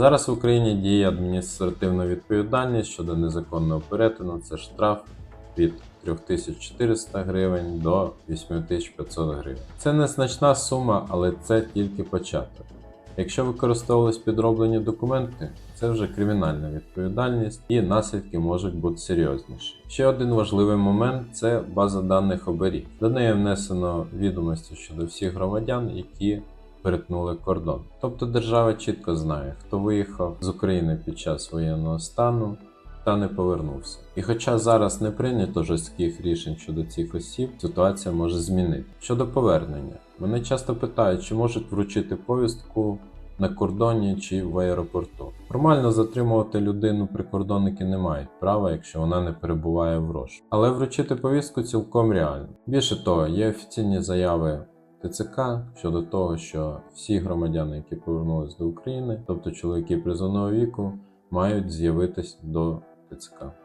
Зараз в Україні діє адміністративна відповідальність щодо незаконного перетину. Це штраф від 3400 гривень до 8500 гривень. Це незначна сума, але це тільки початок. Якщо використовувались підроблені документи, це вже кримінальна відповідальність і наслідки можуть бути серйозніші. Ще один важливий момент це база даних оберіг. До неї внесено відомості щодо всіх громадян, які перетнули кордон. Тобто держава чітко знає, хто виїхав з України під час воєнного стану та не повернувся. І хоча зараз не прийнято жорстких рішень щодо цих осіб, ситуація може змінити. Щодо повернення, мене часто питають, чи можуть вручити повістку на кордоні чи в аеропорту. Формально затримувати людину прикордонники не мають права, якщо вона не перебуває в розшуку. Але вручити повістку цілком реально. Більше того, є офіційні заяви ТЦК щодо того, що всі громадяни, які повернулись до України, тобто чоловіки призовного віку, мають з'явитись до ТЦК.